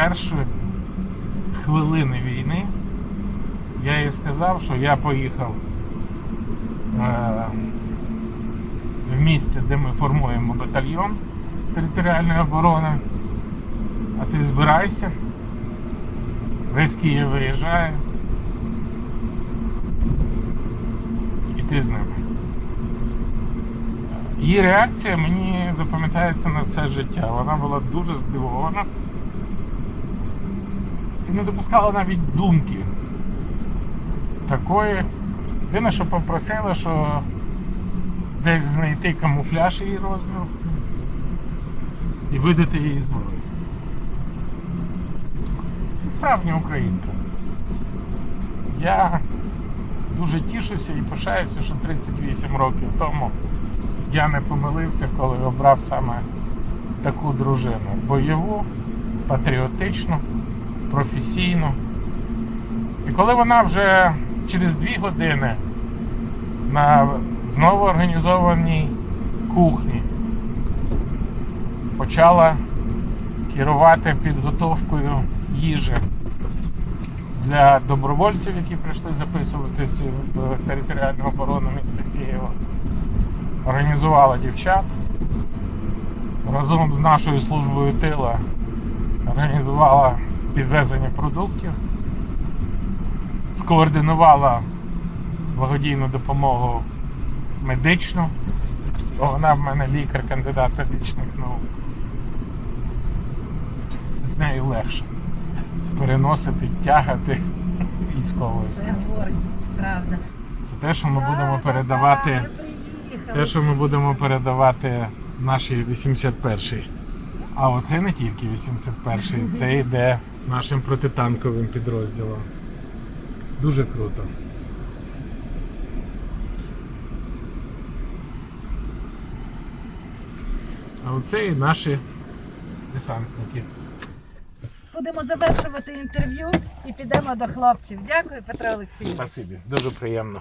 перші хвилини війни я їй сказав, що я поїхав е, в місце, де ми формуємо батальйон територіальної оборони. А ти збирайся. Весь Київ виїжджає. І ти з ними. Її реакція мені запам'ятається на все життя. Вона була дуже здивована. Не допускала навіть думки такої. Єдине, що попросила, що десь знайти камуфляж її розміру і видати їй зброю. Це справжня українка. Я дуже тішуся і пишаюся, що 38 років тому я не помилився, коли обрав саме таку дружину. Бойову, патріотичну, професійну. І коли вона вже через дві години на знову організованій кухні почала керувати підготовкою їжі для добровольців, які прийшли записуватися в територіальну оборону міста Києва. Організувала дівчат разом з нашою службою тила організувала підвезення продуктів, скоординувала благодійну допомогу медичну. Бо Вона в мене лікар, кандидат медичних наук. З нею легше переносити, тягати військової Це гордість, правда. Це те, що ми будемо передавати. Те, що ми будемо передавати нашій 81-й. А оце не тільки 81-й, це йде нашим протитанковим підрозділом. Дуже круто. А оце і наші десантники. Будемо завершувати інтерв'ю і підемо до хлопців. Дякую, Петро Олексійович. Спасибі, дуже приємно.